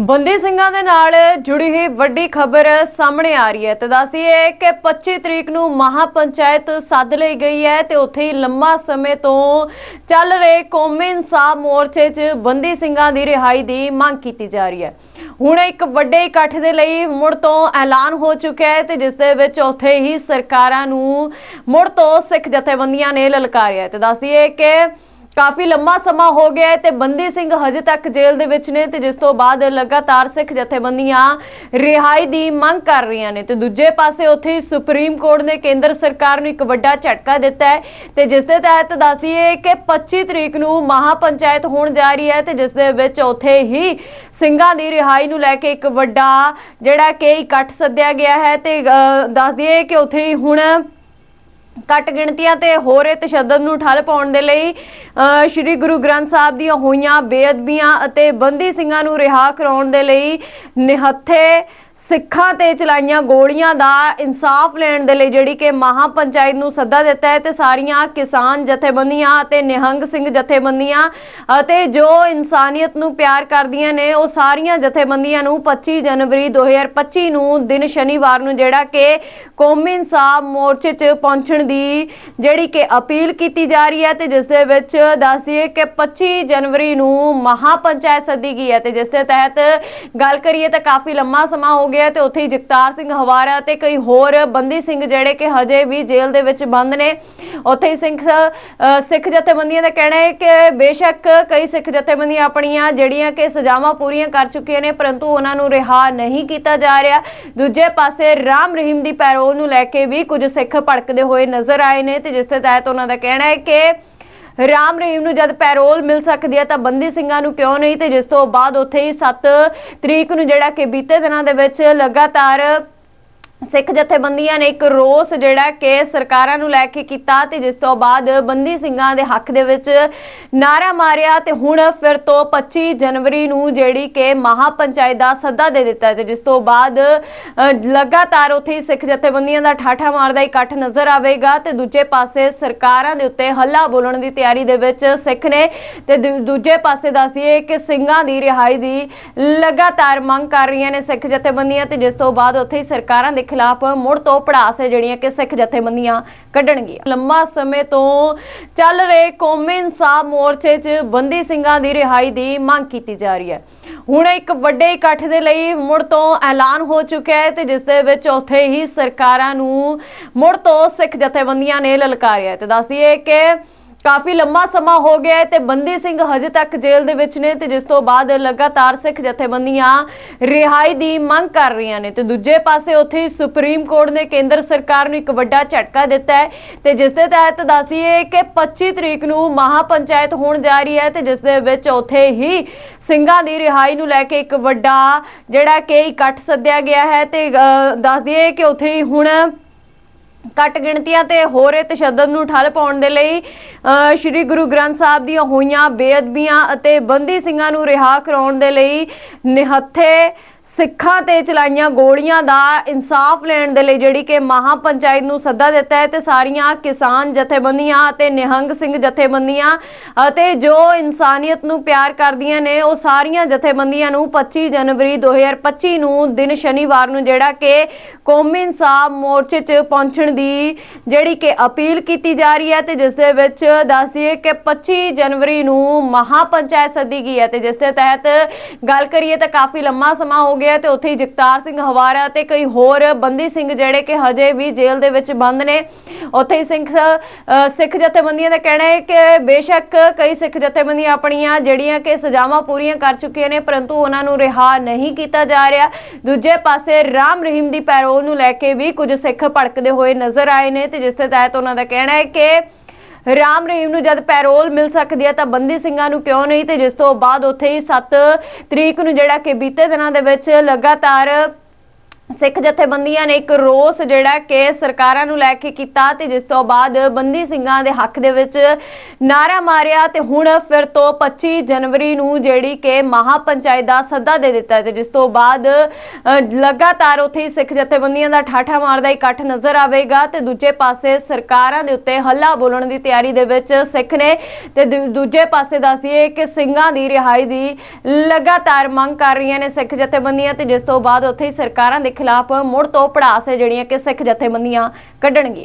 ਬੰਦੀ ਸਿੰਘਾਂ ਦੇ ਨਾਲ ਜੁੜੀ ਹੋਈ ਵੱਡੀ ਖਬਰ ਸਾਹਮਣੇ ਆ ਰਹੀ ਹੈ। ਤੇ ਦੱਸੀਏ ਕਿ 25 ਤਰੀਕ ਨੂੰ ਮਹਾ ਪੰਚਾਇਤ ਸੱਦ ਲਈ ਗਈ ਹੈ ਤੇ ਉੱਥੇ ਹੀ ਲੰਮਾ ਸਮੇਂ ਤੋਂ ਚੱਲ ਰਹੇ ਕੌਮੀ ਇਨਸਾਫ ਮੋਰਚੇ 'ਚ ਬੰਦੀ ਸਿੰਘਾਂ ਦੀ ਰਿਹਾਈ ਦੀ ਮੰਗ ਕੀਤੀ ਜਾ ਰਹੀ ਹੈ। ਹੁਣ ਇੱਕ ਵੱਡੇ ਇਕੱਠ ਦੇ ਲਈ ਮੁੜ ਤੋਂ ਐਲਾਨ ਹੋ ਚੁੱਕਿਆ ਹੈ ਤੇ ਜਿਸ ਦੇ ਵਿੱਚ ਉੱਥੇ ਹੀ ਸਰਕਾਰਾਂ ਨੂੰ ਮੁੜ ਤੋਂ ਸਿੱਖ ਜਥੇਬੰਦੀਆਂ ਨੇ ਲਲਕਾਰਿਆ ਹੈ। ਤੇ ਦੱਸੀਏ ਕਿ ਕਾਫੀ ਲੰਮਾ ਸਮਾਂ ਹੋ ਗਿਆ ਹੈ ਤੇ ਬੰਦੀ ਸਿੰਘ ਹਜੇ ਤੱਕ ਜੇਲ੍ਹ ਦੇ ਵਿੱਚ ਨੇ ਤੇ ਜਿਸ ਤੋਂ ਬਾਅਦ ਲਗਾਤਾਰ ਸਿੱਖ ਜਥੇਬੰਦੀਆਂ ਰਿਹਾਈ ਦੀ ਮੰਗ ਕਰ ਰਹੀਆਂ ਨੇ ਤੇ ਦੂਜੇ ਪਾਸੇ ਉੱਥੇ ਹੀ ਸੁਪਰੀਮ ਕੋਰਟ ਨੇ ਕੇਂਦਰ ਸਰਕਾਰ ਨੂੰ ਇੱਕ ਵੱਡਾ ਝਟਕਾ ਦਿੱਤਾ ਹੈ ਤੇ ਜਿਸ ਦੇ ਤਹਿਤ ਦੱਸਦੀਏ ਕਿ 25 ਤਰੀਕ ਨੂੰ ਮਹਾ ਪੰਚਾਇਤ ਹੋਣ ਜਾ ਰਹੀ ਹੈ ਤੇ ਜਿਸ ਦੇ ਵਿੱਚ ਉੱਥੇ ਹੀ ਸਿੰਘਾਂ ਦੀ ਰਿਹਾਈ ਨੂੰ ਲੈ ਕੇ ਇੱਕ ਵੱਡਾ ਜਿਹੜਾ ਕਿ ਇਕੱਠ ਸੱਦਿਆ ਗਿਆ ਹੈ ਤੇ ਅ, ਦੱਸ ਕਿ ਉੱਥੇ ਹੀ ਹੁਣ ਘੱਟ ਗਿਣਤੀਆਂ ਤੇ ਹੋ ਰਹੇ ਤਸ਼ੱਦਦ ਨੂੰ ਠੱਲ ਪਾਉਣ ਦੇ ਲਈ ਅ, ਸ਼੍ਰੀ ਗੁਰੂ ਗ੍ਰੰਥ ਸਾਹਿਬ ਦੀਆਂ ਹੋਈਆਂ ਬੇਅਦਬੀਆਂ ਅਤੇ ਬੰਦੀ ਸਿੰਘਾਂ ਨੂੰ ਰਿਹਾ ਕਰਾਉਣ ਦੇ ਲਈ ਨਿਹੱਥੇ ਸਿੱਖਾਂ ਤੇ ਚਲਾਈਆਂ ਗੋਲੀਆਂ ਦਾ ਇਨਸਾਫ ਲੈਣ ਦੇ ਲਈ ਜਿਹੜੀ ਕਿ ਮਹਾ ਪੰਚਾਇਤ ਨੂੰ ਸੱਦਾ ਦਿੱਤਾ ਹੈ ਤੇ ਸਾਰੀਆਂ ਕਿਸਾਨ ਜਥੇਬੰਦੀਆਂ ਅਤੇ ਨਿਹੰਗ ਸਿੰਘ ਜਥੇਬੰਦੀਆਂ ਅਤੇ ਜੋ ਇਨਸਾਨੀਅਤ ਨੂੰ ਪਿਆਰ ਕਰਦੀਆਂ ਨੇ, ਉਹ ਸਾਰੀਆਂ ਜਥੇਬੰਦੀਆਂ ਨੂੰ 25 ਜਨਵਰੀ 2025 ਨੂੰ ਦਿਨ ਸ਼ਨੀਵਾਰ ਨੂੰ ਜਿਹੜਾ ਕਿ ਕੌਮੀ ਇਨਸਾਫ ਮੋਰਚੇ 'ਚ ਪਹੁੰਚਣ ਦੀ ਜਿਹੜੀ ਕਿ ਅਪੀਲ ਕੀਤੀ ਜਾ ਰਹੀ ਹੈ ਤੇ ਜਿਸ ਦੇ ਵਿੱਚ ਦੱਸਦੀਏ ਕਿ 25 ਜਨਵਰੀ ਨੂੰ ਮਹਾ ਪੰਚਾਇਤ ਸੱਦੀ ਗਈ ਹੈ ਤੇ ਜਿਸ ਦੇ ਤਹਿਤ ਗੱਲ ਕਰੀਏ ਤਾਂ ਕਾਫੀ ਲੰਮਾ ਸਮਾਂ ਹੋ ਗਿਆ ਤੇ ਉੱਥੇ ਹੀ ਜਗਤਾਰ ਸਿੰਘ ਹਵਾਰਾ ਤੇ ਕਈ ਹੋਰ ਬੰਦੀ ਸਿੰਘ ਜਿਹੜੇ ਕਿ ਹਜੇ ਵੀ ਜੇਲ੍ਹ ਦੇ ਵਿੱਚ ਬੰਦ ਨੇ। ਉੱਥੇ ਹੀ ਸਿੰਘ ਸਿੱਖ ਜਥੇਬੰਦੀਆਂ ਦਾ ਕਹਿਣਾ ਹੈ ਕਿ ਬੇਸ਼ੱਕ ਕਈ ਸਿੱਖ ਜਥੇਬੰਦੀਆਂ ਆਪਣੀਆਂ ਜਿਹੜੀਆਂ ਕਿ ਸਜ਼ਾਵਾਂ ਪੂਰੀਆਂ ਕਰ ਚੁੱਕੀਆਂ ਨੇ, ਪਰੰਤੂ ਉਹਨਾਂ ਨੂੰ ਰਿਹਾ ਨਹੀਂ ਕੀਤਾ ਜਾ ਰਿਹਾ। ਦੂਜੇ ਪਾਸੇ ਰਾਮ ਰਹੀਮ ਦੀ ਪੈਰੋਲ ਨੂੰ ਲੈ ਕੇ ਵੀ ਕੁਝ ਸਿੱਖ ਭੜਕਦੇ ਹੋਏ ਨਜ਼ਰ ਆਏ ਨੇ ਤੇ ਜਿਸ ਦੇ ਤਹਿਤ ਉਹਨਾਂ ਦਾ ਕਹਿਣਾ ਹੈ ਕਿ ਰਾਮ ਰਹੀਮ ਨੂੰ ਜਦ ਪੈਰੋਲ ਮਿਲ ਸਕਦੀ ਹੈ ਤਾਂ ਬੰਦੀ ਸਿੰਘਾਂ ਨੂੰ ਕਿਉਂ ਨਹੀਂ? ਤੇ ਜਿਸ ਤੋਂ ਬਾਅਦ ਉੱਥੇ ਹੀ 7 ਤਰੀਕ ਨੂੰ ਜਿਹੜਾ ਕਿ ਬੀਤੇ ਦਿਨਾਂ ਦੇ ਵਿੱਚ ਲਗਾਤਾਰ ਸਿੱਖ ਜਥੇਬੰਦੀਆਂ ਨੇ ਇੱਕ ਰੋਸ ਜਿਹੜਾ ਕਿ ਸਰਕਾਰਾਂ ਨੂੰ ਲੈ ਕੇ ਕੀਤਾ ਤੇ ਜਿਸ ਤੋਂ ਬਾਅਦ ਬੰਦੀ ਸਿੰਘਾਂ ਦੇ ਹੱਕ ਦੇ ਵਿੱਚ ਨਾਰਾ ਮਾਰਿਆ ਤੇ ਹੁਣ ਫਿਰ ਤੋਂ 25 ਜਨਵਰੀ ਨੂੰ ਜਿਹੜੀ ਕਿ ਮਹਾ ਪੰਚਾਇਤ ਦਾ ਸੱਦਾ ਦੇ ਦਿੱਤਾ ਤੇ ਜਿਸ ਤੋਂ ਬਾਅਦ ਲਗਾਤਾਰ ਉੱਥੇ ਸਿੱਖ ਜਥੇਬੰਦੀਆਂ ਦਾ ਠਾਠਾ ਮਾਰਦਾ ਇਕੱਠ ਨਜ਼ਰ ਆਵੇਗਾ ਤੇ ਦੂਜੇ ਪਾਸੇ ਸਰਕਾਰਾਂ ਦੇ ਉੱਤੇ ਹੱਲਾ ਬੋਲਣ ਦੀ ਤਿਆਰੀ ਦੇ ਵਿੱਚ ਸਿੱਖ ਨੇ ਤੇ ਦੂ- ਦੂਜੇ ਪਾਸੇ ਦੱਸਦੀਏ ਕਿ ਸਿੰਘਾਂ ਦੀ ਰਿਹਾਈ ਦੀ ਲਗਾਤਾਰ ਮੰਗ ਕਰ ਰਹੀਆਂ ਨੇ ਸਿੱਖ ਜਥੇਬੰਦੀਆਂ ਤੇ ਜਿਸ ਤੋਂ ਬਾਅਦ ਉੱਥੇ ਹੀ ਸਰਕਾਰਾਂ ਦੇ ਖਿਲਾਫ ਮੁੜ ਤੋਂ ਪੜਾਸ ਹੈ ਜਿਹੜੀਆਂ ਕਿ ਸਿੱਖ ਜਥੇਬੰਦੀਆਂ ਕੱਢਣਗੀਆਂ। ਲੰਮਾ ਸਮੇਂ ਤੋਂ ਚੱਲ ਰਹੇ ਕੌਮੀ ਇਨਸਾਫ ਮੋਰਚੇ 'ਚ ਬੰਦੀ ਸਿੰਘਾਂ ਦੀ ਰਿਹਾਈ ਦੀ ਮੰਗ ਕੀਤੀ ਜਾ ਰਹੀ ਹੈ। ਹੁਣ ਇੱਕ ਵੱਡੇ ਇਕੱਠ ਦੇ ਲਈ ਮੁੜ ਤੋਂ ਐਲਾਨ ਹੋ ਚੁੱਕਿਆ ਹੈ ਤੇ ਜਿਸ ਦੇ ਵਿੱਚ ਉੱਥੇ ਹੀ ਸਰਕਾਰਾਂ ਨੂੰ ਮੁੜ ਤੋਂ ਸਿੱਖ ਜਥੇਬੰਦੀਆਂ ਨੇ ਲਲਕਾਰਿਆ ਹੈ। ਤੇ ਦੱਸਦੀਏ ਕਿ ਕਾਫੀ ਲੰਮਾ ਸਮਾਂ ਹੋ ਗਿਆ ਹੈ ਤੇ ਬੰਦੀ ਸਿੰਘ ਹਜੇ ਤੱਕ ਜੇਲ੍ਹ ਦੇ ਵਿੱਚ ਨੇ ਤੇ ਜਿਸ ਤੋਂ ਬਾਅਦ ਲਗਾਤਾਰ ਸਿੱਖ ਜਥੇਬੰਦੀਆਂ ਰਿਹਾਈ ਦੀ ਮੰਗ ਕਰ ਰਹੀਆਂ ਨੇ ਤੇ ਦੂਜੇ ਪਾਸੇ ਉੱਥੇ ਹੀ ਸੁਪਰੀਮ ਕੋਰਟ ਨੇ ਕੇਂਦਰ ਸਰਕਾਰ ਨੂੰ ਇੱਕ ਵੱਡਾ ਝਟਕਾ ਦਿੱਤਾ ਹੈ ਤੇ ਜਿਸ ਦੇ ਤਹਿਤ ਦੱਸਦੀਏ ਕਿ 25 ਤਰੀਕ ਨੂੰ ਮਹਾ ਪੰਚਾਇਤ ਹੋਣ ਜਾ ਰਹੀ ਹੈ ਤੇ ਜਿਸ ਦੇ ਵਿੱਚ ਉੱਥੇ ਹੀ ਸਿੰਘਾਂ ਦੀ ਰਿਹਾਈ ਨੂੰ ਲੈ ਕੇ ਇੱਕ ਵੱਡਾ ਜਿਹੜਾ ਕਿ ਇਕੱਠ ਸੱਦਿਆ ਗਿਆ ਹੈ ਤੇ ਅ, ਦੱਸਦੀਏ ਕਿ ਉੱਥੇ ਹੀ ਹੁਣ ਘੱਟ ਗਿਣਤੀਆਂ ਤੇ ਹੋ ਰਹੇ ਤਸ਼ੱਦਦ ਨੂੰ ਠੱਲ ਪਾਉਣ ਦੇ ਲਈ ਅ, ਸ਼੍ਰੀ ਗੁਰੂ ਗ੍ਰੰਥ ਸਾਹਿਬ ਦੀਆਂ ਹੋਈਆਂ ਬੇਅਦਬੀਆਂ ਅਤੇ ਬੰਦੀ ਸਿੰਘਾਂ ਨੂੰ ਰਿਹਾ ਕਰਾਉਣ ਦੇ ਲਈ ਨਿਹੱਥੇ ਸਿੱਖਾਂ ਤੇ ਚਲਾਈਆਂ ਗੋਲੀਆਂ ਦਾ ਇਨਸਾਫ ਲੈਣ ਦੇ ਲਈ ਜਿਹੜੀ ਕਿ ਮਹਾ ਪੰਚਾਇਤ ਨੂੰ ਸੱਦਾ ਦਿੱਤਾ ਹੈ ਤੇ ਸਾਰੀਆਂ ਕਿਸਾਨ ਜਥੇਬੰਦੀਆਂ ਅਤੇ ਨਿਹੰਗ ਸਿੰਘ ਜਥੇਬੰਦੀਆਂ ਅਤੇ ਜੋ ਇਨਸਾਨੀਅਤ ਨੂੰ ਪਿਆਰ ਕਰਦੀਆਂ ਨੇ, ਉਹ ਸਾਰੀਆਂ ਜਥੇਬੰਦੀਆਂ ਨੂੰ 25 ਜਨਵਰੀ 2025 ਨੂੰ ਦਿਨ ਸ਼ਨੀਵਾਰ ਨੂੰ ਜਿਹੜਾ ਕਿ ਕੌਮੀ ਇਨਸਾਫ ਮੋਰਚੇ 'ਚ ਪਹੁੰਚਣ ਦੀ ਜਿਹੜੀ ਕਿ ਅਪੀਲ ਕੀਤੀ ਜਾ ਰਹੀ ਹੈ ਤੇ ਜਿਸ ਦੇ ਵਿੱਚ ਦੱਸਦੀਏ ਕਿ 25 ਜਨਵਰੀ ਨੂੰ ਮਹਾ ਪੰਚਾਇਤ ਸੱਦੀ ਗਈ ਹੈ ਤੇ ਜਿਸ ਦੇ ਤਹਿਤ ਗੱਲ ਕਰੀਏ ਤਾਂ ਕਾਫੀ ਲੰਮਾ ਸਮਾਂ ਹੋ ਗਿਆ ਤੇ ਉੱਥੇ ਹੀ ਜਗਤਾਰ ਸਿੰਘ ਹਵਾਰਾ ਤੇ ਕਈ ਹੋਰ ਬੰਦੀ ਸਿੰਘ ਜਿਹੜੇ ਕਿ ਹਜੇ ਵੀ ਜੇਲ੍ਹ ਦੇ ਵਿੱਚ ਬੰਦ ਨੇ। ਉੱਥੇ ਹੀ ਸਿੰਘ ਸਿੱਖ ਜਥੇਬੰਦੀਆਂ ਦਾ ਕਹਿਣਾ ਹੈ ਕਿ ਬੇਸ਼ੱਕ ਕਈ ਸਿੱਖ ਜਥੇਬੰਦੀਆਂ ਆਪਣੀਆਂ ਜਿਹੜੀਆਂ ਕਿ ਸਜ਼ਾਵਾਂ ਪੂਰੀਆਂ ਕਰ ਚੁੱਕੀਆਂ ਨੇ, ਪਰੰਤੂ ਉਹਨਾਂ ਨੂੰ ਰਿਹਾ ਨਹੀਂ ਕੀਤਾ ਜਾ ਰਿਹਾ। ਦੂਜੇ ਪਾਸੇ ਰਾਮ ਰਹੀਮ ਦੀ ਪੈਰੋਲ ਨੂੰ ਲੈ ਕੇ ਵੀ ਕੁਝ ਸਿੱਖ ਭੜਕਦੇ ਹੋਏ ਨਜ਼ਰ ਆਏ ਨੇ ਤੇ ਜਿਸ ਦੇ ਤਹਿਤ ਉਹਨਾਂ ਦਾ ਕਹਿਣਾ ਹੈ ਕਿ ਰਾਮ ਰਹੀਮ ਨੂੰ ਜਦ ਪੈਰੋਲ ਮਿਲ ਸਕਦੀ ਹੈ ਤਾਂ ਬੰਦੀ ਸਿੰਘਾਂ ਨੂੰ ਕਿਉਂ ਨਹੀਂ? ਤੇ ਜਿਸ ਤੋਂ ਬਾਅਦ ਉੱਥੇ ਹੀ 7 ਤਰੀਕ ਨੂੰ ਜਿਹੜਾ ਕਿ ਬੀਤੇ ਦਿਨਾਂ ਦੇ ਵਿੱਚ ਲਗਾਤਾਰ ਸਿੱਖ ਜਥੇਬੰਦੀਆਂ ਨੇ ਇੱਕ ਰੋਸ ਜਿਹੜਾ ਕਿ ਸਰਕਾਰਾਂ ਨੂੰ ਲੈ ਕੇ ਕੀਤਾ ਤੇ ਜਿਸ ਤੋਂ ਬਾਅਦ ਬੰਦੀ ਸਿੰਘਾਂ ਦੇ ਹੱਕ ਦੇ ਵਿੱਚ ਨਾਰਾ ਮਾਰਿਆ ਤੇ ਹੁਣ ਫਿਰ ਤੋਂ 25 ਜਨਵਰੀ ਨੂੰ ਜਿਹੜੀ ਕਿ ਮਹਾਪੰਚਾਇਤ ਦਾ ਸੱਦਾ ਦੇ ਦਿੱਤਾ ਤੇ ਜਿਸ ਤੋਂ ਬਾਅਦ ਲਗਾਤਾਰ ਉੱਥੇ ਸਿੱਖ ਜਥੇਬੰਦੀਆਂ ਦਾ ਠਾਠਾ ਮਾਰਦਾ ਇਕੱਠ ਨਜ਼ਰ ਆਵੇਗਾ ਤੇ ਦੂਜੇ ਪਾਸੇ ਸਰਕਾਰਾਂ ਦੇ ਉੱਤੇ ਹੱਲਾ ਬੋਲਣ ਦੀ ਤਿਆਰੀ ਦੇ ਵਿੱਚ ਸਿੱਖ ਨੇ ਤੇ ਦੂ- ਦੂਜੇ ਪਾਸੇ ਦੱਸਦੀਏ ਕਿ ਸਿੰਘਾਂ ਦੀ ਰਿਹਾਈ ਦੀ ਲਗਾਤਾਰ ਮੰਗ ਕਰ ਰਹੀਆਂ ਨੇ ਸਿੱਖ ਜਥੇਬੰਦੀਆਂ ਤੇ ਜਿਸ ਤੋਂ ਬਾਅਦ ਉੱਥੇ ਹੀ ਸਰਕਾਰਾਂ ਦੇ ਖਿਲਾਫ ਮੁੜ ਤੋਂ ਪੜਾਸ ਜਿਹੜੀਆਂ ਕਿ ਸਿੱਖ ਜਥੇਬੰਦੀਆਂ ਕੱਢਣਗੀਆਂ।